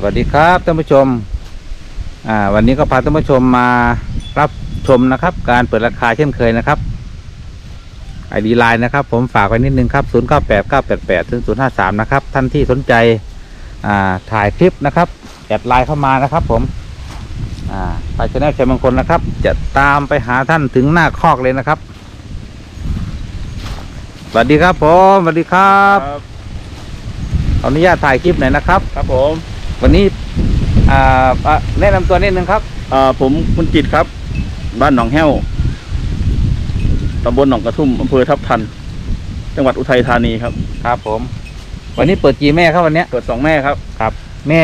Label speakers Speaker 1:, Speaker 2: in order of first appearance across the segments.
Speaker 1: สวัสดีครับท่านผู้ชมอ่าวันนี้ก็พาท่านผู้ชมมารับชมนะครับ การเปิดราคาเช่นเคยนะครับไอดีไลน์นะครับ ผมฝากไว้นิดนึงครับ 0 9 8 9 8 8ถึง0 5 3 นะครับ ท่านที่สนใจอ่าถ่ายคลิปนะครับแอดไลน์เข้ามานะครับ ผมอ่าไปชแนลชัยมงคลนะครับ จะตามไปหาท่านถึงหน้าคอกเลยนะครับสวัสดีครับผมสวัสดีครับขออนุญาตถ่ายคลิปหน่อยนะครับ
Speaker 2: ครับผม
Speaker 1: วันนี้อ่าอะแนะนำตัวนิดนึงครับ
Speaker 2: อ่าผมคุณจิตรครับ บ้านหนองแห้วตำบลหนองกระทุ่มอำเภอทับทัน จังหวัดอุทัยธานีครับ
Speaker 1: ครับผม วันนี้เปิดกี่แม่ครับวันเนี้ย
Speaker 2: เปิดสองแม่ครับ
Speaker 1: ครับ แม่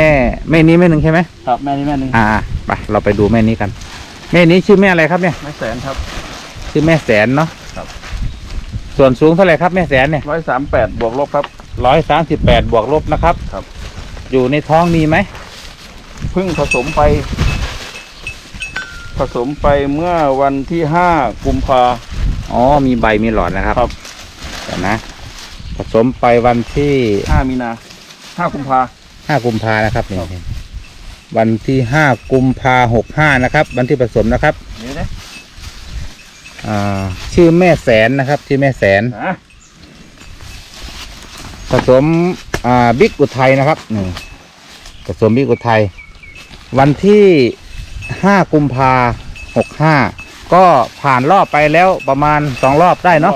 Speaker 1: แม่นี้แม่หนึ่งใช่ไหม
Speaker 2: ครับแม่นี่แม่นึง
Speaker 1: อ่าไปเราไปดูแม่นี้กัน แม่นี้ชื่อแม่อะไรครับเนี่ย
Speaker 2: แม่แสนครับ
Speaker 1: ชื่อแม่แสนเนาะ
Speaker 2: ครับ
Speaker 1: ส่วนสูงเท่าไหร่ครับแม่แสนเนี่ย
Speaker 2: ร้อยสามแปดบวกลบครับ
Speaker 1: ร้อยสามสิบแปดบวกลบนะครับ
Speaker 2: ครับ
Speaker 1: อยู่ในท้องมีไหม
Speaker 2: เพิ่งผสมไป ผสมไปเมื่อวันที่ห้ากุมภา
Speaker 1: อ๋อ มีใบมีหลอดนะครับ
Speaker 2: ครับ
Speaker 1: เดี๋ยวนะ ผสมไปวันที่
Speaker 2: ห้ามีนาห้ากุมภา
Speaker 1: ห้ากุมภานะครับนี่
Speaker 2: ครับ
Speaker 1: วันที่ห้ากุมภาหกห้านะครับ วันที่ผสมนะครับ
Speaker 2: เดี๋ยวนะ
Speaker 1: อ่าชื่อแม่แสนนะครับชื่อแม่แสน
Speaker 2: นะ
Speaker 1: ผสม อ่าบิ๊กอุทัยนะครับนี่ผสมบิ๊กอุทัยวันที่ห้ากุมภาหกห้าก็ผ่านรอบไปแล้วประมาณสองรอบได้เนาะ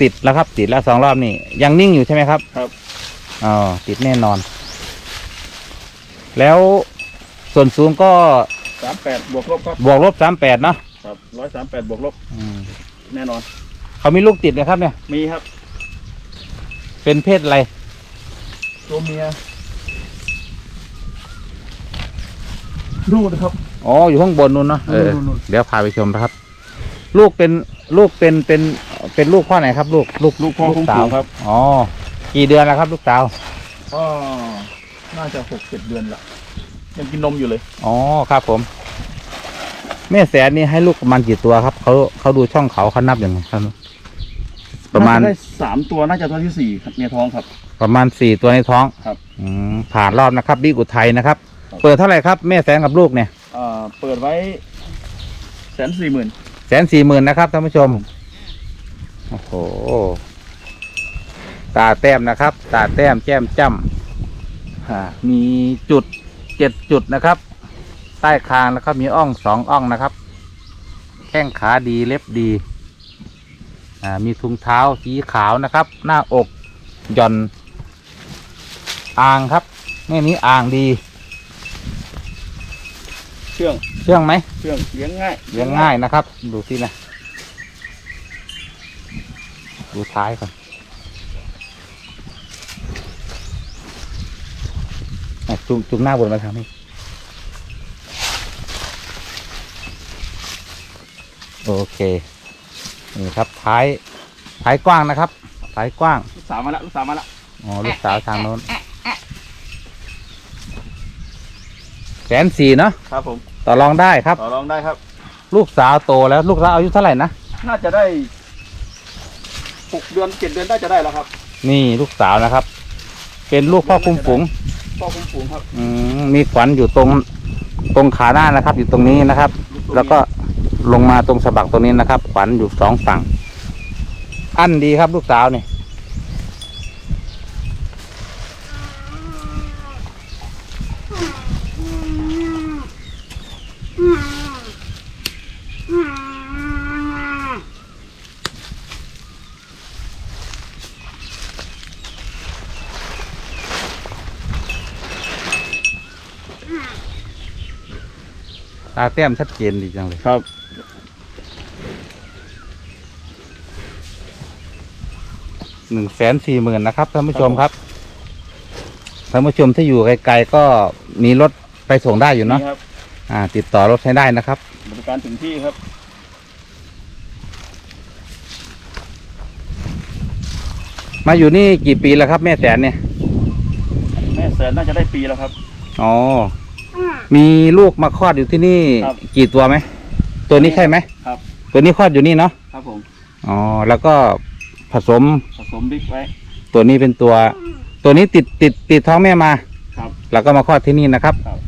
Speaker 1: ติดแล้วครับ ติดแล้วสองรอบนี่ยังนิ่งอยู่ใช่ไหมครับ
Speaker 2: ครับ
Speaker 1: อ๋อติดแน่นอน แล้วส่วนสูงก็
Speaker 2: สามแปดบวกลบครับ
Speaker 1: บวกลบสามแปดเนาะ
Speaker 2: ครับร้อยสามแปดบวกลบ
Speaker 1: อืม
Speaker 2: แน่นอน
Speaker 1: เขามีลูกติดไหมครับเนี่ย
Speaker 2: มีครับ
Speaker 1: เป็นเพศอะไร
Speaker 2: ตัวเมียดูนะครับ
Speaker 1: อ๋อ อยู่ข้างบนนู้นเนาะเออ
Speaker 2: นู่น
Speaker 1: เดี๋ยวพาไปชมนะครับ ลูกเป็นลูกเป็นเป็นเป็นลูกพ่อไหนครับ ลูกลูก
Speaker 2: ลูกพ่อของ
Speaker 1: สา
Speaker 2: ผิ
Speaker 1: ว
Speaker 2: วครับ
Speaker 1: อ๋อกี่เดือนแล้วครับ ลูกสาว
Speaker 2: ก็น่าจะหกเจ็ดเดือนละยังกินนมอยู่เลย
Speaker 1: อ๋อครับผม แม่แสนนี่ให้ลูกประมาณกี่ตัวครับเขาเขาดูช่องเขาเขานับอย่างไงครับ ประมาณ
Speaker 2: น่จได้สามตัวน่าจะตัวที่สี่ครับในท้องครับ
Speaker 1: ประมาณสี่ตัวในท้อง
Speaker 2: ครับ
Speaker 1: อืมผ่านรอบนะครับบิ๊กอุทัยนะครับ
Speaker 2: ครับ
Speaker 1: เปิดเท่าไหร่ครับแม่แสนกับลูกเนี่ย
Speaker 2: อ่าเปิดไว้แสนสี่หมื่น
Speaker 1: แสนสี่หมื่นนะครับท่านผู้ชมโอ้โหตาแต้มนะครับ ตาแต้มแก้มจ้ำอ่ามีจุดเจ็ดจุดนะครับ ใต้คางแล้วก็มีอ่องสองอ่องนะครับ แข้งขาดีเล็บดีอ่า มีถุงเท้าสีขาวนะครับ หน้าอกหย่อนอ่างครับแม่นี้อ่างดี
Speaker 2: เชื่อง
Speaker 1: เชื่องไหม
Speaker 2: เชื่องเลี้ยงง่าย
Speaker 1: เลี้ยงง่ายนะครับ ดูสินะดูท้ายก่อนอะจุงจุงหน้าบนมาทางนี้โอเค นี่ครับท้ายท้ายกว้างนะครับท้ายกว้าง
Speaker 2: ลูกสาวมาละลูกสาวมาละ
Speaker 1: อ๋อลูกสาวทางโน้นแสนสี่เนาะ
Speaker 2: ครับผม
Speaker 1: ต่อรองได้ครับ
Speaker 2: ต่อรองได้ครับ
Speaker 1: ลูกสาวโตแล้วลูกสาวอายุเท่าไหร่นะ
Speaker 2: น่าจะได้หกเดือนเจ็ดเดือนได้จะได้แล้วครับ
Speaker 1: นี่ลูกสาวนะครับ เป็นลูกพ่อคุ้มฝูง
Speaker 2: พ่อคุ้มฝูงครับ
Speaker 1: อืมมีขวัญอยู่ตรงตรงขาหน้านะครับ อยู่ตรงนี้นะครับ
Speaker 2: ตัว
Speaker 1: แล้วก็ ลงมาตรงสะบักตรงนี้นะครับ ขวัญอยู่สองฝั่ง อันดีครับลูกสาวนี่ตาแต้มชัดเจนดีจังเลย
Speaker 2: ครับ
Speaker 1: หนึ่งแสนสี่หมื่นนะครับท่านผู้ชมครับท่านผู้ชมที่อยู่ไกลๆก็มีรถไปส่งได้อยู่เนาะ
Speaker 2: นี่ครับ
Speaker 1: อ่า ติดต่อรถให้ได้นะครับ
Speaker 2: บริการถึงที่ครับ
Speaker 1: มาอยู่นี่กี่ปีแล้วครับ แม่แสนเนี่ย
Speaker 2: แม่แสนน่าจะได้ปีแล้วครับ
Speaker 1: อ๋อ มีลูกมาคลอดอยู่ที่นี่
Speaker 2: ครับ
Speaker 1: กี่ตัวไหม ตัวนี้ใช่ไหม
Speaker 2: ครับ
Speaker 1: ตัวนี้คลอดอยู่นี่เนาะ
Speaker 2: ครับผม
Speaker 1: อ๋อ แล้วก็ผสม
Speaker 2: ผ สมบิ๊กไว้
Speaker 1: ตัวนี้เป็นตัว ตัวนี้ติดติดติดท้องแม่มา
Speaker 2: ครับ
Speaker 1: เราก็มาคลอดที่นี่นะครับ
Speaker 2: ครับ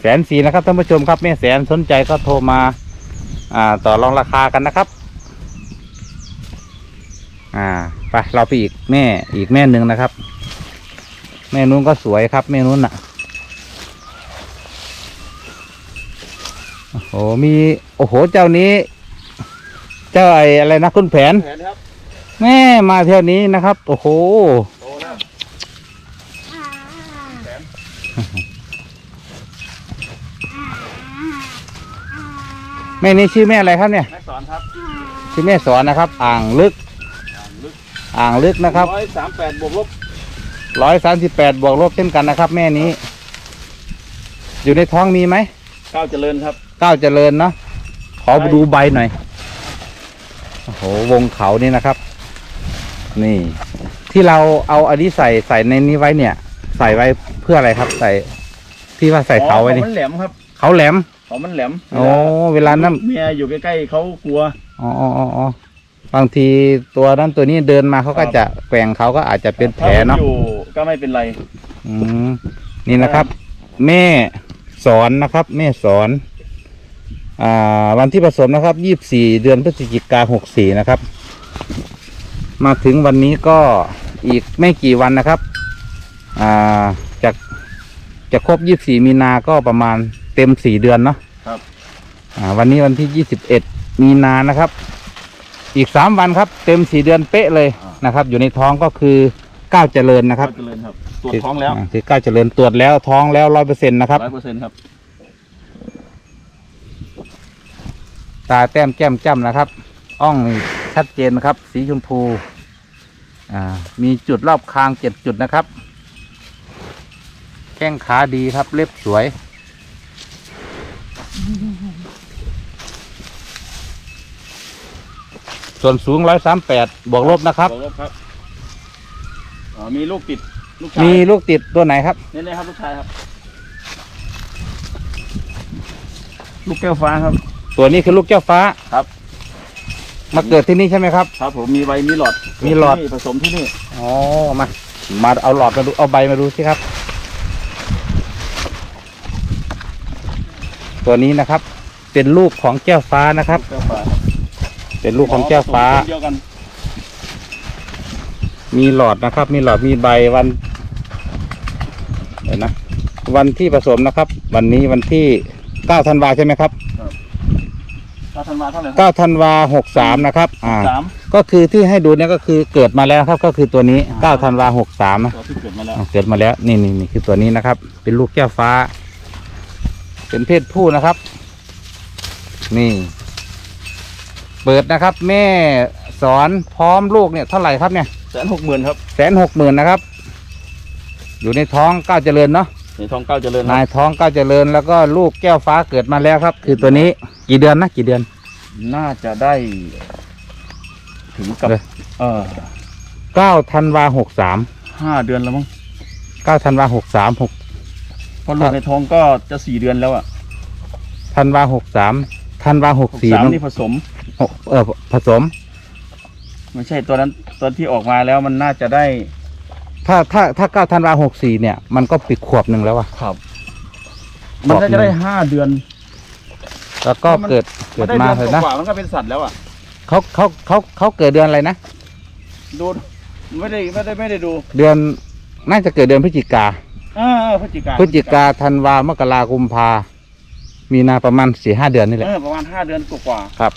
Speaker 1: แสนสี่นะครับท่านผู้ชมครับแม่แสนสนใจก็โทรมา อ่า ต่อรองราคากันนะครับ อ่าไปเราไปอีกแม่อีกแม่หนึ่งนะครับ แม่นู้นก็สวยครับ แม่นู้นอะ โอ้โหมี โอ้โห เจ้านี้ เจ้าไอ้อะไรนะคุณแผน
Speaker 2: แผนครับ
Speaker 1: แม่มาเที่ยวนี้นะครับ โอ้โห
Speaker 2: โตแล้วแผน
Speaker 1: แม่นี้ชื่อแม่อะไรครับเนี่ย
Speaker 2: แม่สอนครับ
Speaker 1: ชื่อแม่สอนนะครับ อ่างลึก
Speaker 2: ลึก
Speaker 1: อ่างลึกนะครับ
Speaker 2: ร้อยสามแปดบวกลบ
Speaker 1: ร้อยสามสิบแปดบวกลบเช่นกันนะครับ แม่นี้ อยู่ในท้องมีไหม
Speaker 2: ก้าวเจริญครับ
Speaker 1: ก้าวเจริญเนาะขอ
Speaker 2: ใช่
Speaker 1: ดูใบหน่อยโอ้โหวงเขานี่นะครับ นี่ ที่เราเอาอันนี้ใส่ใส่ในนี้ไว้เนี่ย ใส่ไว้เพื่ออะไรครับ ใส่ที่ว่าใส่เขาไว้นี่
Speaker 2: อ๋อมันแหลมครับ
Speaker 1: เขาแหลม
Speaker 2: เขามันแหลม
Speaker 1: โอ้เวลานั้น
Speaker 2: เมียอยู่ใกล้ๆเขากลัว
Speaker 1: อ๋ออ๋ออ๋ออ๋อบางทีตัวนั้นตัวนี้เดินมาเขาก็
Speaker 2: ครับ
Speaker 1: จะแกว่งเขาก็อาจจะเป็นแผลเนาะ
Speaker 2: ถ้มัอยู่ก็ไม่เป็นไร
Speaker 1: อืมนี่นะครับ แม่สอนนะครับ แม่สอนอ่า วันที่ผสมนะครับยี่บสี่เดือนพฤศจิกาหกสี่นะครับ มาถึงวันนี้ก็อีกไม่กี่วันนะครับอ่าจะจะครบยี่บสี่มีนาก็ประมาณเต็มสี่เดือนเนาะ
Speaker 2: ครับ
Speaker 1: อ่าวันนี้วันที่ยี่สิบเอ็ดมีนานะครับ อีกสามวันครับ เต็มสี่เดือนเป๊ะเลยนะครับ อยู่ในท้องก็คือก้าวเจริญนะครับ
Speaker 2: ก้าวเจริญครับตรวจท้องแล้วา
Speaker 1: คือก้าวเจริญตรวจแล้วท้องแล้วร้อยเปอร์เซ็นต์นะครับ
Speaker 2: ร้อยเปอร์เซ็นต์ครับ
Speaker 1: ตาแต้มแก้มจ้ำนะครับ อ่องนี่ชัดเจนนะครับ สีชมพูอ่ามีจุดรอบคางเจ็ดจุดนะครับ แข้งขาดีครับเล็บสวย ส่วนสูงร้อยสามแปดบวกลบนะครับ
Speaker 2: วกลบครับอ๋อมีลูกติดลูกชาย
Speaker 1: มีลูกติดตัวไหนครับ
Speaker 2: นี่เลยครับลูกชายครับ ลูกแก้วฟ้าครับ
Speaker 1: ตัวนี้คือลูกเจ้าฟ้า
Speaker 2: ครับ
Speaker 1: มาเกิดที่นี่ใช่ไหมครับ
Speaker 2: ครับ ผมมีใบมีหลอด
Speaker 1: มีหลอด
Speaker 2: ที่นี่ผสมที่นี่
Speaker 1: อ๋อมามาเอาหลอดมาดูเอาใบมาดูสิครับ ตัวนี้นะครับ เป็นลูกของแก้วฟ้านะครับ
Speaker 2: แก้วฟ้าครับ
Speaker 1: เป็นลูกของแก้วฟ้า
Speaker 2: ผสมเดียวกัน
Speaker 1: มีหลอดนะครับ มีหลอดมีใบวันเดี๋ยวนะวันที่ผสมนะครับ วันนี้วันที่เก้าธันวาใช่ไหมครับ
Speaker 2: ถ้าธันวาเท่าไหร่ครับ
Speaker 1: เก้าธันวาหกสามนะครับอ่า
Speaker 2: สาม
Speaker 1: ก็คือที่ให้ดูเนี่ยก็คือเกิดมาแล้วครับ ก็คือตัวนี้เก้าธันวาหกสาม
Speaker 2: ตัวที่เกิดมาแล้ว
Speaker 1: อะเกิดมาแล้วนี่นี่นี่คือตัวนี้นะครับ เป็นลูกแก้วฟ้า เป็นเพศผู้นะครับ นี่ เปิดนะครับ แม่สอนพร้อมลูกเนี่ยเท่าไหร่ครับเนี่ย
Speaker 2: แสนหกหมื่นครับ
Speaker 1: แสนหกหมื่นนะครับ อยู่ในท้องก้าวเจริญเนาะ
Speaker 2: ในทองเก้าเจริญครับ
Speaker 1: นายท้องก้าวเจริญแล้วก็ลูกแก้วฟ้าเกิดมาแล้วครับ คือตัวนี้กี่เดือนนะกี่เดือน
Speaker 2: น่าจะได้ ถึงกับ
Speaker 1: เลย
Speaker 2: เออ
Speaker 1: เก้าธันวาหกสาม
Speaker 2: ห้าเดือนแล้วมั้ง
Speaker 1: เก้าธันวาหกสามหก
Speaker 2: เพราะลูกในท้องก็จะสี่เดือนแล้วอะ
Speaker 1: ธันวาหกสามธันวาหก
Speaker 2: หก
Speaker 1: สี่
Speaker 2: สามนี่ผสม
Speaker 1: เออผสม
Speaker 2: ไม่ใช่ตัวนั้นตัวที่ออกมาแล้วมันน่าจะได้
Speaker 1: ถ้าถ้าถ้าเก้าธันวาหกสี่เนี่ย มันก็ปิดขวบหนึ่งแล้วอะ
Speaker 2: ครับ มันน่าจะได้ห้าเดือน
Speaker 1: แล้วก็
Speaker 2: มัน
Speaker 1: เกิดเกิด
Speaker 2: ได้
Speaker 1: มา
Speaker 2: เดื
Speaker 1: เล
Speaker 2: อน
Speaker 1: ยนะ
Speaker 2: กว่าๆมันก็เป็นสัตว์แล้วอะ
Speaker 1: เขาเขาเขาเขาเกิดเดือนอะไรนะ
Speaker 2: ดูไม่ได้ไม่ได้ไม่ได้ดู
Speaker 1: เดือนน่าจะเกิดเดือนพฤศจิกา
Speaker 2: อ่าพฤศจิกา
Speaker 1: พฤศจิกาธันวามกรากุมภามีนาประมาณสี่ห้าเดือนนี่แหละ
Speaker 2: เออประมาณห้าเดือนกว่า
Speaker 1: ครับ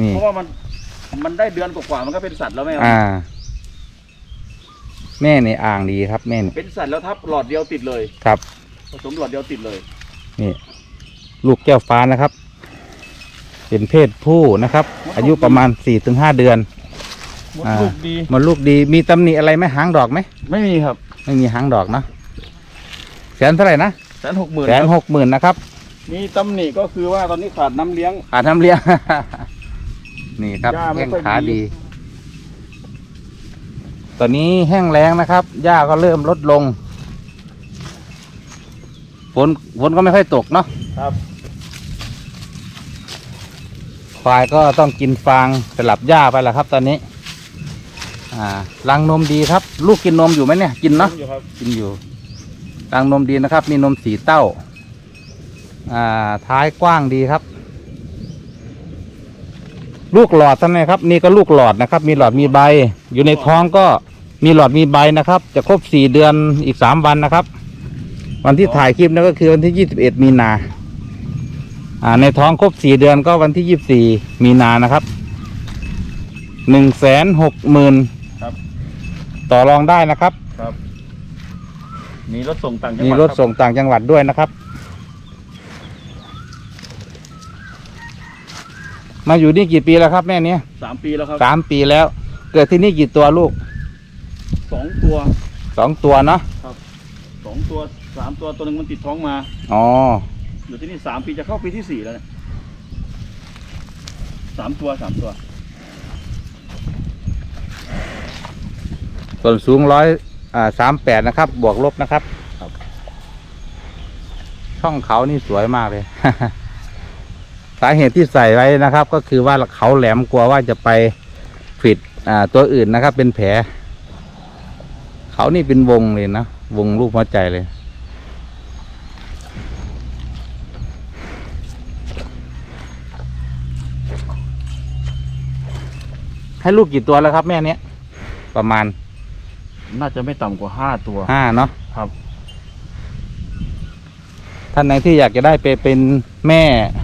Speaker 1: นี่
Speaker 2: ๆเพราะว่ามันมันได้เดือนกว่าๆมันก็เป็นสัตว์แล้วแม่
Speaker 1: อ่า แม่เนี่ยอ่างดีครับแม่เนี่ย
Speaker 2: เป็นสัตว์แล้วทับหลอดเดียวติดเลย
Speaker 1: ครับ
Speaker 2: ผสมหลอดเดียวติดเลย
Speaker 1: นี่ ลูกแก้วฟ้านะครับ เป็นเพศผู้นะครับ อายุประมาณสี่ถึงห้าเดือน
Speaker 2: หมด
Speaker 1: อ่า
Speaker 2: ลูกดี
Speaker 1: มันลูกดีมีตำหนิอะไรไหมหางดอกไหม
Speaker 2: ไม่มีครับ
Speaker 1: ไม่มีหางดอกนะแสนเท่าไหร่นะ
Speaker 2: แสนหกหมื่น
Speaker 1: แสนหกหมื่นนะครับ
Speaker 2: มีตำหนิก็คือว่าตอนนี้ขาดน้ำเลี้ยง
Speaker 1: ขาดน้ำเลี้ยง นี่ครับ
Speaker 2: หญ้าไม่
Speaker 1: แข้ง
Speaker 2: ค่อย
Speaker 1: ขา
Speaker 2: ดี
Speaker 1: ดี ตอนนี้แห้งแล้งนะครับ หญ้าก็เริ่มลดลง ฝนฝนก็ไม่ค่อยตกเนาะ
Speaker 2: ครับ
Speaker 1: ควายก็ต้องกินฟางสลับหญ้าไปแหละครับ ตอนนี้ อ่ารังนมดีครับ ลูกกินนมอยู่ไหมเนี่ย กินเนาะ
Speaker 2: อยู่ครับ
Speaker 1: กินอยู่รังนมดีนะครับ มีนมสีเต้า อ่า ท้ายกว้างดีครับ ลูกหลอดท่านนะครับ นี่ก็ลูกหลอดนะครับ มีหลอดมีใบ อยู่ในท้องก็มีหลอดมีใบนะครับ จะครบสี่เดือนอีกสามวันนะครับ วันที่ถ่ายคลิปนั่นก็คือวันที่ยี่สิบเอ็ดมีนาอ่าในท้องครบสี่เดือนก็วันที่ยี่สิบสี่มีนานะครับหนึ่งแสนหกหมื่น
Speaker 2: ครับ
Speaker 1: ต่อรองได้นะครับ
Speaker 2: ครับ มีรถส่งต่างจังห
Speaker 1: มี
Speaker 2: วัด
Speaker 1: รถส่งต่างจังหวัดด้วยนะครับ มาอยู่นี่กี่ปีแล้วครับแม่เนี้ย
Speaker 2: สามปีแล้วครับ
Speaker 1: สามปีแล้ว เกิดที่นี่กี่ตัวลูก
Speaker 2: สองตัว
Speaker 1: สองตัวเนาะ
Speaker 2: สองตัวสามตัวตัวหนึ่งมันติดท้องมา
Speaker 1: อ๋อ
Speaker 2: อยู่ที่นี่สามปีจะเข้าปีที่สี่แล้วเนี่ยสามตัวสามตัว
Speaker 1: ส่วนสูงร้อยอ่าสามแปดนะครับ บวกลบนะครับ
Speaker 2: ครับ
Speaker 1: ช่องเขานี่สวยมากเลยสาเหตุที่ใส่ไว้นะครับ ก็คือว่าเขาแหลมกลัวว่าจะไปผิดอ่าตัวอื่นนะครับ เป็นแผล เขานี่เป็นวงเลยนะ วงรูปหัวใจเลย ให้ลูกกี่ตัวแล้วครับแม่เนี้ยประมาณ
Speaker 2: น่าจะไม่ต่ำกว่าห้าตัว
Speaker 1: ห้าเนาะ
Speaker 2: ครับ
Speaker 1: ท่านไหนที่อยากจะได้ไปเป็นแม่อ่า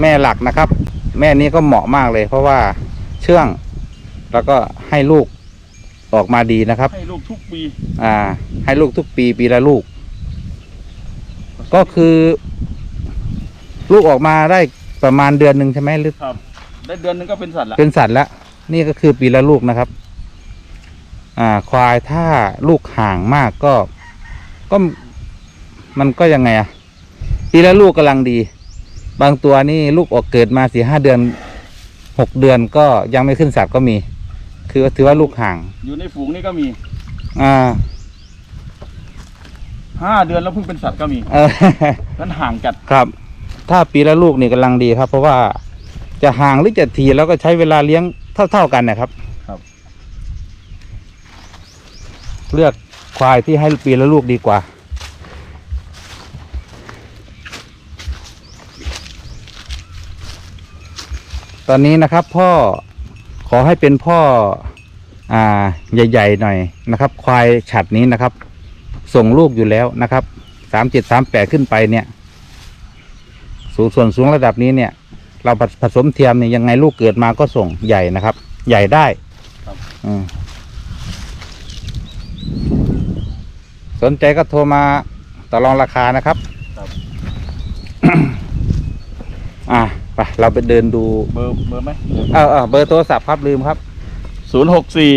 Speaker 1: แม่หลักนะครับ แม่นี้ก็เหมาะมากเลย เพราะว่าเชื่อง แล้วก็ให้ลูกออกมาดีนะครับ
Speaker 2: ให้ลูกทุกปี
Speaker 1: อ่า ให้ลูกทุกปีปีละลูก ก็คือ ลูกออกมาได้ประมาณเดือนหนึ่งใช่ไหมหรือ
Speaker 2: ครับ ได้เดือนหนึงก็เป็นสัตว์ละ
Speaker 1: เป็นสัตว์แล้วนี่ก็คือปีละลูกนะครับ อ่า ควายถ้าลูกห่างมากก็ ก็มันก็ยังไงอะ ปีละลูกกำลังดี บางตัวนี่ลูกออกเกิดมาสี่ห้าเดือนหกเดือนก็ยังไม่ขึ้นสัตว์ก็มี คือถือว่าลูกห่าง
Speaker 2: อยู่ในฝูงนี่ก็มี
Speaker 1: อ่า
Speaker 2: ห้าเดือนแล้วเพิ่งเป็นสัตว์ก็มี
Speaker 1: เออ
Speaker 2: นั้นห่างจัด
Speaker 1: ครับ ถ้าปีละลูกนี่กำลังดีครับ เพราะว่าจะห่างหรือจะทีแล้วก็ใช้เวลาเลี้ยงเท่าๆกันนะครับ
Speaker 2: ครับ
Speaker 1: เลือกควายที่ให้ปีละลูกดีกว่า ตอนนี้นะครับพ่อขอให้เป็นพ่ออ่าใหญ่ ๆ หน่อยนะครับ ควายฉัดนี้นะครับ ส่งลูกอยู่แล้วนะครับสามเจ็ดสามแปดขึ้นไปเนี่ย สูงส่วนสูงระดับนี้เนี่ย เราผผสมเทียมเนี่ยยังไงลูกเกิดมาก็ส่งใหญ่นะครับ ใหญ่ได้
Speaker 2: ครับ
Speaker 1: อืมสนใจก็โทรมาต่อรองราคานะครับ
Speaker 2: ครับ
Speaker 1: อะ ไปเราไปเดินดู
Speaker 2: เบอร์เบอร์ไหม
Speaker 1: เออเออเบอร์โทรศัพท์ครับลืมครับ
Speaker 2: ศูนย์หกสี่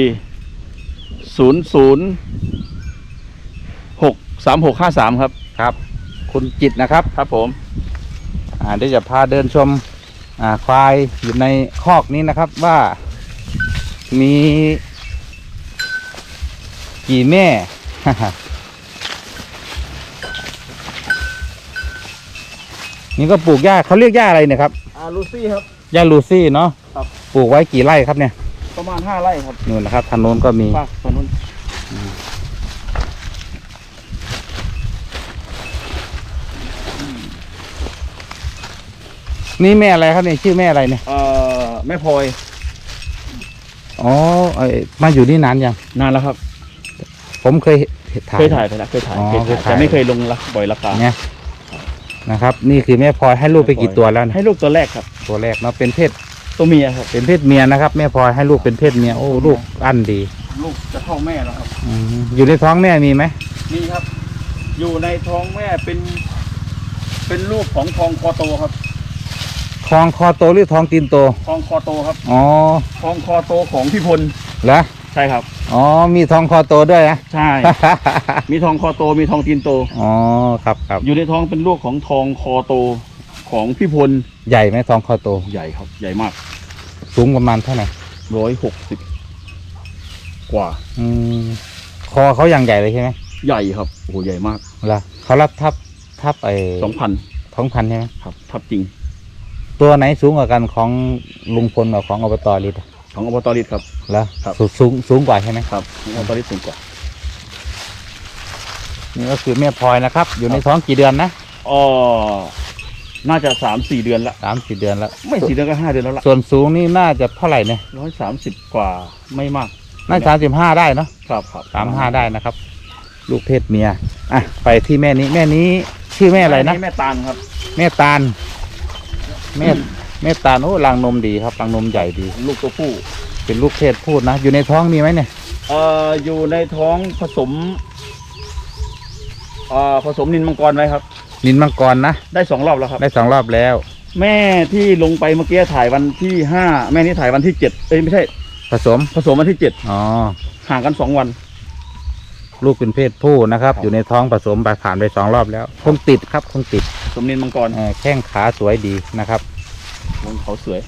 Speaker 2: ศูนย์ศูนย์หกสามหกห้าสามครับ
Speaker 1: ครับ คุณจิตนะครับ
Speaker 2: ครับผม
Speaker 1: อ่าเดี๋ยวจะพาเดินชม อ่าควายอยู่ในคอกนี้นะครับว่ามี กี่แม่ นี่ก็ปลูกหญ้าเขาเรียกหญ้าอะไรเนี่ยครับ
Speaker 2: อาลูซี่ครับ
Speaker 1: หญ้าลูซี่เนาะ
Speaker 2: ครับ
Speaker 1: ปลูกไว้กี่ไร่ครับเนี่ย
Speaker 2: ประมาณห้าไร่ครับ
Speaker 1: นู่นนะครับทางโน้นก็มี
Speaker 2: ฝากฝั่งนู้น
Speaker 1: นี่แม่อะไรครับเนี่ยชื่อแม่อะไรเนี่ย
Speaker 2: เอ่อแม่พลอย
Speaker 1: อ๋อเอ้ยมาอยู่นี่นานยัง
Speaker 2: นานแล้วครับ
Speaker 1: ผมเคยเห็นถ่าย
Speaker 2: เคยถ่ายไปแล้วเคยถ่าย
Speaker 1: อ๋อ
Speaker 2: เคยถ่าย
Speaker 1: เคยถ่าย
Speaker 2: แต่ไม่เคยลงละบ่อยราคา
Speaker 1: เนี่ย นะครับ นี่คือแม่พลอยให้ลูกไปกี่ตัวแล้วเนี่ย
Speaker 2: ให้ลูกตัวแรกครับ
Speaker 1: ตัวแรกเนาะเป็นเพศ
Speaker 2: ตัวเมียครับ
Speaker 1: เป็นเพศเมียนะครับ แม่พลอยให้ลูกเป็นเพศเมียโอ้ลูกอันดี
Speaker 2: ลูกจะเข้าแม่แล้วครับ
Speaker 1: อืมอยู่ในท้องแม่มีไหม
Speaker 2: นี่ครับ อยู่ในท้องแม่เป็น เป็นลูกของทองคอโตครับ
Speaker 1: ทองคอโตหรือทองตีนโต
Speaker 2: ทองคอโตครับ
Speaker 1: อ๋อ
Speaker 2: ทองคอโตของพี่พล
Speaker 1: เหรอ
Speaker 2: ใช่ครับ
Speaker 1: อ๋อ มีทองคอโตด้วยนะ
Speaker 2: ใช่ มีทองคอโต มีทองตีนโต
Speaker 1: อ๋อ ครับครับ
Speaker 2: อยู่ในท้องเป็นลูกของทองคอโตของพี่พล
Speaker 1: ใหญ่ไหมทองคอโต
Speaker 2: ใหญ่ครับ ใหญ่มาก
Speaker 1: สูงประมาณเท่าไหร่
Speaker 2: ร้อยหกสิบกว่า
Speaker 1: อืม คอเขาอย่างใหญ่เลยใช่ไหม
Speaker 2: ใหญ่ครับ โอ้โห ใหญ่มาก
Speaker 1: เหรอเขารับทับทับไอ้
Speaker 2: สองพัน
Speaker 1: ทของพันธุ์ใช่ไหม
Speaker 2: ครับ ทับจริง
Speaker 1: ตัวไหนสูงกว่ากันของลุงพลกับของอบตลิต
Speaker 2: ของอบตริดครับ
Speaker 1: แล้ว
Speaker 2: ครับ
Speaker 1: สูสูงสูงกว่าใช่ไหม
Speaker 2: ครับของอบตริดสูงกว่า
Speaker 1: นี่ก็คือแม่พลอยนะครับ อยู่ในท้องกี่เดือนนะ
Speaker 2: อ๋อน่าจะสามสี่เดือนละ
Speaker 1: สามสี่เดือนแล้ว
Speaker 2: ไม่สี่เดือนก็ห้าเดือนแล้วละ
Speaker 1: ส่วนสูงนี่น่าจะเท่าไหร่เนี่ย
Speaker 2: ร้อยสามสิบกว่าไม่มาก
Speaker 1: น่าสามสิบห้าได้เนาะ
Speaker 2: ครับครับ
Speaker 1: สามห้าได้นะครับ ลูกเพศเมียอะไปที่แม่นี้แม่นี้ชื่อแม่อะไรนะ
Speaker 2: แม่ตาลครับ
Speaker 1: แม่ตาลแม่ แม่ตาลโอ้รังนมดีครับรังนมใหญ่ดี
Speaker 2: ลูกตัวผู้
Speaker 1: เป็นลูกเพศพูดนะ อยู่ในท้องมีไหมเนี่ย
Speaker 2: เอ่ออยู่ในท้องผสมเอ่อผสมนินมังกรไว้ครับ
Speaker 1: นินมังกรนะ
Speaker 2: ได้สองรอบแล้วครับ
Speaker 1: ได้สองรอบแล้ว
Speaker 2: แม่ที่ลงไปเมื่อกี้ถ่ายวันที่ห้าแม่นี่ถ่ายวันที่เจ็ดเอ้ยไม่ใช่
Speaker 1: ผสม
Speaker 2: ผสมวันที่เจ็ด
Speaker 1: อ๋อ
Speaker 2: ห่างกันสองวัน
Speaker 1: ลูกเป็นเพศผู้นะครับ
Speaker 2: ครับ
Speaker 1: อยู่ในท้องผสมไปผ่านไปสองรอบแล้ว คงติดครับ คงติด
Speaker 2: ผสมนินมังกร
Speaker 1: เอ่อแข้งขาสวยดีนะครับ
Speaker 2: วงเขาสวย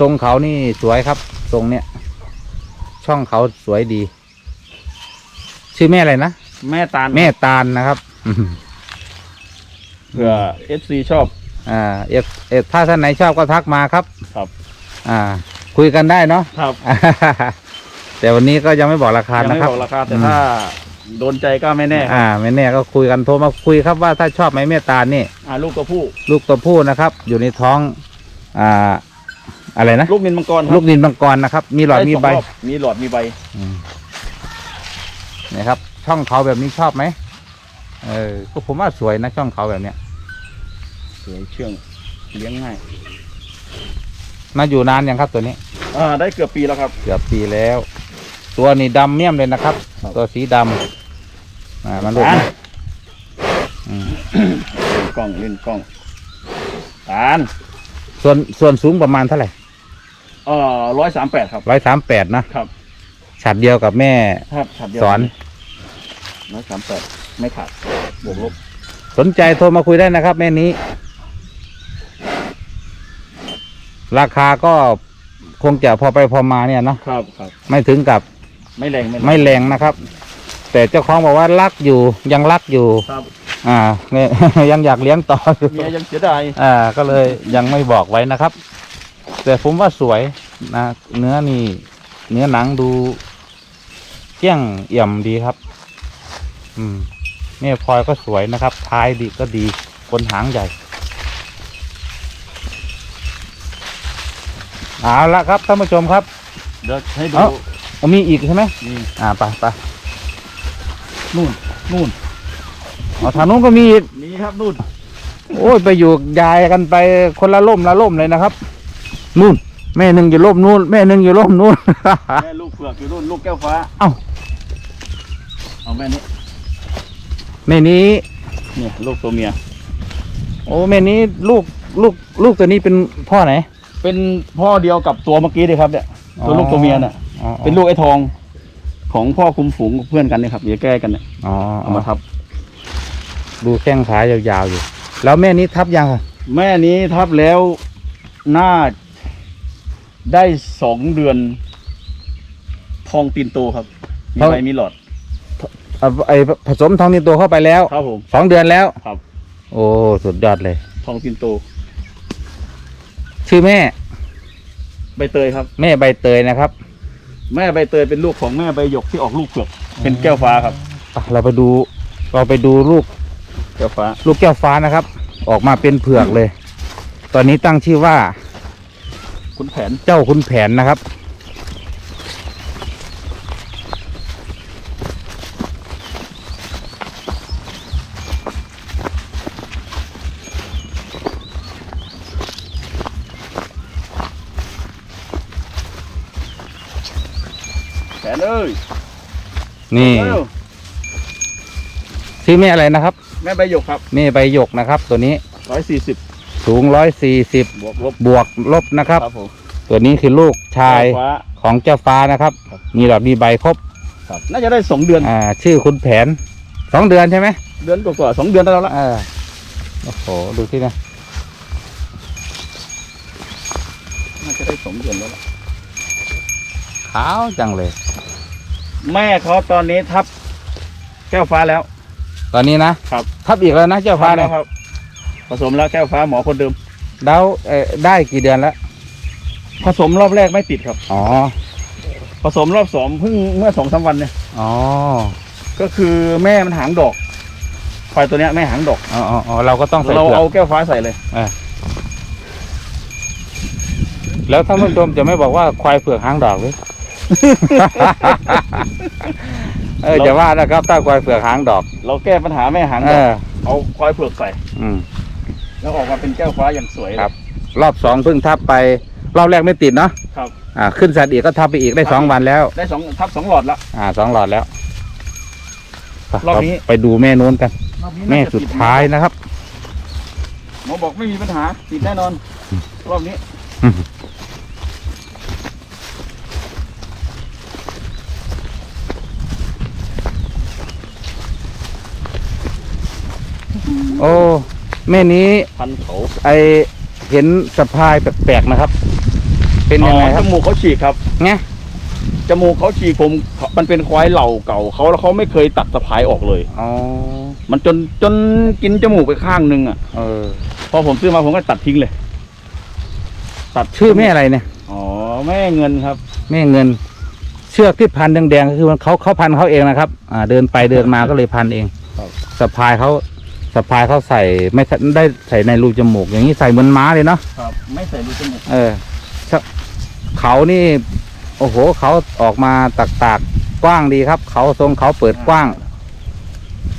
Speaker 1: ทรงเขานี่สวยครับ ทรงเนี้ยช่องเขาสวยดี ชื่อแม่อะไรนะ
Speaker 2: แม่ตาล
Speaker 1: แม่ตาลนะครับ
Speaker 2: เผื่อเอฟซีชอบ
Speaker 1: อ่าเอฟเอฟถ้าท่านไหนชอบก็ทักมาครับ
Speaker 2: ครับ
Speaker 1: อ่า คุยกันได้เนาะ
Speaker 2: ครับ
Speaker 1: แต่วันนี้ก็ยังไม่บอกราคา
Speaker 2: ยัง
Speaker 1: นะ
Speaker 2: ไม่
Speaker 1: ครับ
Speaker 2: บอกราคาแต่ถ้าโดนใจก็ไม่แน่ครับ
Speaker 1: อ่าไม่แน่ก็คุยกันโทรมาคุยครับว่าถ้าชอบไหมแม่ตาลนี่
Speaker 2: อ่าลูกตัวผู้
Speaker 1: ลูกตัวผู้นะครับ อยู่ในท้อง อ่า อะไรนะ
Speaker 2: ลูกนินมังกรค
Speaker 1: ลู
Speaker 2: รับ
Speaker 1: กนินมังกรนะครับ มีหลอด
Speaker 2: ไส
Speaker 1: มี
Speaker 2: ง
Speaker 1: ใบ
Speaker 2: รอบมีหลอดมีใบ
Speaker 1: อืมนี่ครับ ช่องเขาแบบนี้ชอบไหมเออก็ผมว่าสวยนะช่องเขาแบบเนี้ย
Speaker 2: สวยเชื่องเลี้ยงง่าย
Speaker 1: มาอยู่นานยังครับตัวนี้
Speaker 2: อ่าได้เกือบปีแล้วครับ
Speaker 1: เกือบปีแล้ว ตัวนี้ดำเมี่ยมเลยนะครับ
Speaker 2: ครับ
Speaker 1: ตัวสีดำอ่ามันลูก
Speaker 2: ตาล
Speaker 1: นะอืม
Speaker 2: เล่นกล้องเล่นกล้องตาล
Speaker 1: ส่วนส่วนสูงประมาณเท่าไหร่
Speaker 2: เอ่อร้อยสามแปดครับ
Speaker 1: ร้อยสามแปดนะครับฉัดเดียวกับแม่
Speaker 2: ครับฉัดเดียว
Speaker 1: สอน
Speaker 2: ร้อยสามแปดไม่ขาดบวกลบ
Speaker 1: สนใจโทรมาคุยได้นะครับ แม่นี้ ราคาก็คงจะพอไปพอมาเนี่ยเนาะ
Speaker 2: ครับครับ
Speaker 1: ไม่ถึงกับ
Speaker 2: ไม่แรงไม่แรง
Speaker 1: ไม่แรงนะครับ แต่เจ้าของบอกว่ารักอยู่ยังรักอยู่
Speaker 2: ครับ
Speaker 1: อ่าเนี่ย ยังอยากเลี้ยงต่ออยู่
Speaker 2: เมียยังเสียดาย
Speaker 1: อ่า ก็เลยยังไม่บอกไว้นะครับ แต่ผมว่าสวยนะเนื้อนี่ เนื้อหนังดูเกี้ยงเอี่ยมดีครับ อืมเนี่ยพลอยก็สวยนะครับ ท้ายดีก็ดีคนหางใหญ่เอาละครับท่านผู้ชมครับ
Speaker 2: เดี๋ยวให้ดู
Speaker 1: เอ้าเอามีอีกใช่ไหม
Speaker 2: นี่
Speaker 1: อ่าไปไป
Speaker 2: นู่นนู่น
Speaker 1: เอาทางนู้นก็มีอีก
Speaker 2: นี่ครับนู่น
Speaker 1: โอ้ยไปอยู่ยายกันไปคนละล่มละล่มเลยนะครับ นู่น แม่หนึ่งอยู่ล่มนู่น แม่หนึ่งอยู่ล่มนู่น
Speaker 2: แม่ลูกเผือกอยู่นู่นลูกแก้วฟ้า
Speaker 1: เอ้า
Speaker 2: เอาแม่นี้
Speaker 1: แม่นี้
Speaker 2: เนี่ยลูกตัวเมีย
Speaker 1: โอ้แม่นี้ลูกลูกลูกตัวนี้เป็นพ่อไหน
Speaker 2: เป็นพ่อเดียวกับตัวเมื่อกี้เลยครับเนี่ยตัวลูกตัวเมียน่ะ
Speaker 1: อ๋อ
Speaker 2: เป็นลูกไอ้ทองของพ่อคุมฝูงกับเพื่อนกันเนี่ยครับเดี๋ยวแก้กันเนี่ย
Speaker 1: อ๋อ
Speaker 2: เอามาทับ
Speaker 1: ดูแข้งขายาวๆอยู่ แล้วแม่นี้ทับยังอะ
Speaker 2: แม่นี้ทับแล้วน่าได้สองเดือน ทองตีนโตครับ มีใบมีหลอด
Speaker 1: เอาไอผสมทองนินตัวเข้าไปแล้ว
Speaker 2: ครับผม
Speaker 1: สองเดือนแล้ว
Speaker 2: ครับ
Speaker 1: โอ้สุดยอดเลย
Speaker 2: ทองตีนโต
Speaker 1: ชื่อแม่
Speaker 2: ใบเตยครับ
Speaker 1: แม่ใบเตยนะครับ
Speaker 2: แม่ใบเตยเป็นลูกของแม่ใบหยกที่ออกลูกเผือกเป็นแก้วฟ้าครับ
Speaker 1: อะเราไปดู เราไปดูลูก
Speaker 2: แก้วฟ้า
Speaker 1: ลูกแก้วฟ้านะครับ ออกมาเป็นเผือกเลย ตอนนี้ตั้งชื่อว่า
Speaker 2: คุณแผน
Speaker 1: เจ้าคุณแผนนะครับ
Speaker 2: แผนเอ้ย
Speaker 1: นี่
Speaker 2: เร็ว
Speaker 1: ชื่อแม่อะไรนะครับ
Speaker 2: แม่ใบหยกครับ
Speaker 1: แม่ใบหยกนะครับ ตัวนี้
Speaker 2: ร้อยสี่สิบ
Speaker 1: สูงร้อยสี่สิบบ
Speaker 2: วกลบบ
Speaker 1: วกลบนะครับ
Speaker 2: ครับผม
Speaker 1: ตัวนี้คือลูกชาย
Speaker 2: แก้วฟ้า
Speaker 1: ของเจ้าฟ้านะครับ
Speaker 2: ครับ
Speaker 1: มีหลอดมีใบครบ
Speaker 2: ครับ น่าจะได้สองเดือน
Speaker 1: อ่าชื่อคุณแผนสองเดือนใช่ไหม
Speaker 2: เดือนกว่าๆสองเดือนได้แล้วละ
Speaker 1: เออโอ้โหดูที่นะ
Speaker 2: น่าจะได้สองเดือนแล้วล่ะ
Speaker 1: ขาวจังเลย
Speaker 2: แม่เขาตอนนี้ทับแก้วฟ้าแล้ว
Speaker 1: ตอนนี้นะครับ ทับอีกแล้วนะเจ้าฟ้า
Speaker 2: ทับแล้
Speaker 1: เนี่
Speaker 2: วยครับผสมแล้วแก้วฟ้าหมอคนเดิม
Speaker 1: แล้วเอ่อได้กี่เดือนแล้ว
Speaker 2: ผสมรอบแรกไม่ติดครับ
Speaker 1: อ๋อ
Speaker 2: ผสมรอบสองเพิ่งเมื่อสองสามวันเนี่ย
Speaker 1: อ๋อ
Speaker 2: ก็คือแม่มันหางดอกควายตัวเนี้ยแม่หางดอก
Speaker 1: อ๋ออ๋ออ๋อเราก็ต้องใส่
Speaker 2: เรา
Speaker 1: เปลือก
Speaker 2: เอาแก้วฟ้าใส่เลย
Speaker 1: แล้วท่านผู้ชมจะไม่บอกว่าควายเผือกหางดอกหรือ เออจะว่านะครับถ้าควายเผือกหางดอก
Speaker 2: เราแก้ปัญหาแม่หาง
Speaker 1: เอ
Speaker 2: ดอก
Speaker 1: อ
Speaker 2: เอาควายเผือกใส่
Speaker 1: อืม
Speaker 2: แล้วออกมาเป็นแก้วฟ้าอย่างสวยเลย
Speaker 1: ครับ รอบสองเพิ่งทับไป รอบแรกไม่ติดเนาะ
Speaker 2: ครับ
Speaker 1: อ่า ขึ้นสัตว์อีกก็ทับไปอีกได้สองวันแล้ว
Speaker 2: ได้สองทับสองหลอดละ
Speaker 1: อ่าสองหลอดแล้ว
Speaker 2: รอบนี้
Speaker 1: ไปดูแม่นู้นกัน
Speaker 2: รอบนี้
Speaker 1: แม่
Speaker 2: น่าจะ
Speaker 1: สุดท้ายนะครับ
Speaker 2: หมอบอกไม่มีปัญหาติดแน่นอน รอบนี้
Speaker 1: โอ้แม่นี้
Speaker 2: พันเขา
Speaker 1: ไอเห็นสะพายแปลกๆนะครับ เป็นยังไงค
Speaker 2: จ
Speaker 1: รับ
Speaker 2: มูกเขาฉีกครับ
Speaker 1: ไง
Speaker 2: จมูกเขาฉีกผมมันเป็นควายเหล่าเก่าเขาแล้วเขาไม่เคยตัดสะพายออกเลย
Speaker 1: อ๋อ
Speaker 2: มันจนจนกินจมูกไปข้างหนึ่งอะ
Speaker 1: เออ
Speaker 2: พอผมซื้อมาผมก็ตัดทิ้งเลย ตัด
Speaker 1: ชื่อแม่อะไรเนี่ย
Speaker 2: อ๋อแม่เงินครับ
Speaker 1: แม่เงิน เชือกที่พันแดงๆก็คือมันเขาเขาพันเขาเองนะครับ อ่า เดินไปเดินมาก็เลยพันเอง
Speaker 2: ครับ
Speaker 1: สะพายเขา สะพายเขาใส่ไม่ได้ใส่ในรูจมูก อย่างนี้ใส่เหมือนม้าเลยเนาะ
Speaker 2: ครับ ไม่ใส่รูจมูก
Speaker 1: เออชะเขานี่ โอ้โหเขาออกมาตักตากๆกว้างดีครับ เขาทรงเขาเปิดกว้าง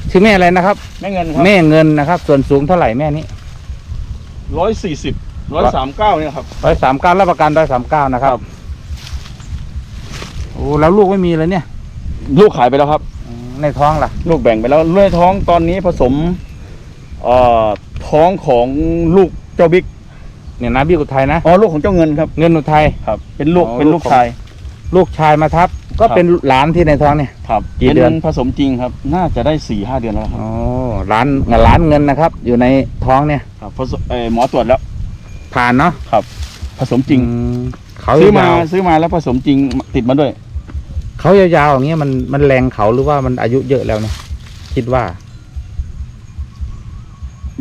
Speaker 1: ชื่อแม่อะไรนะครับ
Speaker 2: แม่เงินครับ
Speaker 1: แม่เงินนะครับ ส่วนสูงเท่าไหร่แม่นี้
Speaker 2: ร้อยสี่สิบร้อยสามเก้าเนี่ยครับ
Speaker 1: ร้อยสามเก้ารับประกันร้อยสามเก้านะครับ
Speaker 2: ครับ
Speaker 1: โอ้แล้วลูกไม่มีเลยเนี่ย
Speaker 2: ลูกขายไปแล้วครับ
Speaker 1: อืมในท้องล่ะ
Speaker 2: ลูกแบ่งไปแล้วเลื่อยท้องตอนนี้ผสมเอ่อ ท้องของลูกเจ้าบิ๊ก
Speaker 1: เนี่ยนะพี่อุทัยนะ
Speaker 2: อ๋อลูกของเจ้าเงินครับ
Speaker 1: เงินอุทัย
Speaker 2: ครับ เป็นลูก
Speaker 1: อ๋อ
Speaker 2: เป็น
Speaker 1: ลู
Speaker 2: ลู
Speaker 1: ก
Speaker 2: ก
Speaker 1: ของ
Speaker 2: ชาย
Speaker 1: ลูกชายมาทับ ก็
Speaker 2: ครับ
Speaker 1: เป็นหลานที่ในท้องเนี่ย
Speaker 2: ครับ
Speaker 1: กี่เดือน
Speaker 2: ผสมจริงครับ น่าจะได้สี่ห้าเดือนแล้วครับ
Speaker 1: อ๋อหลานหลานเงินนะครับ อยู่ในท้องเนี่ย
Speaker 2: ครับผสมเอ่อหมอตรวจแล้ว
Speaker 1: ผ่านเนาะ
Speaker 2: ครับผสมจริง
Speaker 1: อืมเขา
Speaker 2: ซื้อมายา
Speaker 1: ว
Speaker 2: ซื้อมาแล้วผสมจริงติดมาด้วย
Speaker 1: ๆเขายาวๆอย่างเงี้ยมันมันแรงเขาหรือว่ามันอายุเยอะแล้วเนี่ยคิดว่า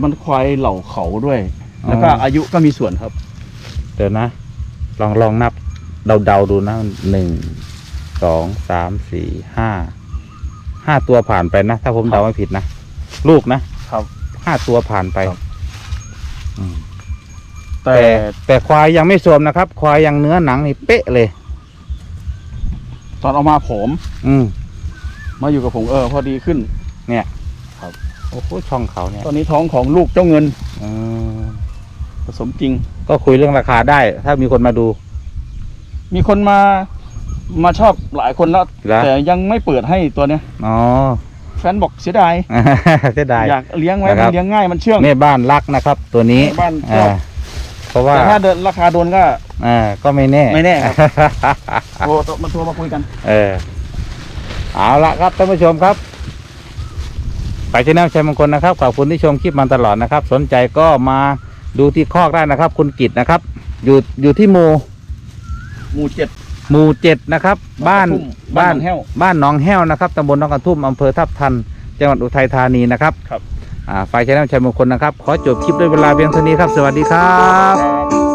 Speaker 2: มันควายเหล่าเขาด้วยแล้วก็
Speaker 1: อ๋ออ
Speaker 2: อายุก็มีส่วนครับ
Speaker 1: เดี๋ยวนะ ลองลองนับเดาๆดูนะหนึ่งสองสามสี่ห้าห้าตัวผ่านไปนะ ถ้าผม
Speaker 2: ครับ
Speaker 1: เดาไม่ผิดนะ ลูกนะครับ ห้าตัวผ่านไป
Speaker 2: ครับ
Speaker 1: อืม
Speaker 2: แต่
Speaker 1: แต่แต่ควายยังไม่สวมนะครับ ควายยังเนื้อหนังนี่เป๊ะเลย
Speaker 2: ตอนเอามาผม
Speaker 1: อืม
Speaker 2: มาอยู่กับผมเออ พอดีขึ้น
Speaker 1: โอ้โหช่องเขาเนี่ย
Speaker 2: ตอนนี้ท้องของลูกเจ้าเงิน
Speaker 1: อืม
Speaker 2: ผสมจริง
Speaker 1: ก็คุยเรื่องราคาได้ ถ้ามีคนมาดู
Speaker 2: มีคนมามาชอบหลายคนแล้ว
Speaker 1: แล้ว
Speaker 2: แต่ยังไม่เปิดให้ตัวเนี้ย
Speaker 1: อ๋อ
Speaker 2: แฟนบอกเสียดาย
Speaker 1: เสียดาย
Speaker 2: อยากเลี้ยงไว้
Speaker 1: นะครั
Speaker 2: มั
Speaker 1: บ
Speaker 2: นเลี้ยงง่ายมันเชื่อง
Speaker 1: แม่บ้านรักนะครับ ตัวนี้
Speaker 2: แม่บ้านชอบ
Speaker 1: อ่าเพราะว่า
Speaker 2: แต่ถ้าเดินราคาโดนก็
Speaker 1: อ่าก็ไม่แน่
Speaker 2: ไม่แน่ครับ โทรมาโทรมาคุยกัน
Speaker 1: เออเอาละครับท่านผู้ชมครับ ไปชแนลชัยมงคลนะครับขอบคุณที่ชมคลิปมาตลอดนะครับ สนใจก็มาดูที่คอกได้นะครับ คุณกิตนะครับ อยู่อยู่ที่หมู่
Speaker 2: หมู่เจ็ด
Speaker 1: หมู่เจ็ดนะครับ บ้าน
Speaker 2: บ้านหนองแห้ว
Speaker 1: บ้านหนองแห้วนะครับตำบลหนองกระทุ่มอำเภอทับทัน จังหวัดอุทัยธานีนะครับ
Speaker 2: ครับ
Speaker 1: อ่าไฟชแนลชัยมงคลนะครับ ขอจบคลิปด้วยเวลาเพียงเท่านี้ครับ สวัสดีครับ
Speaker 2: ครับ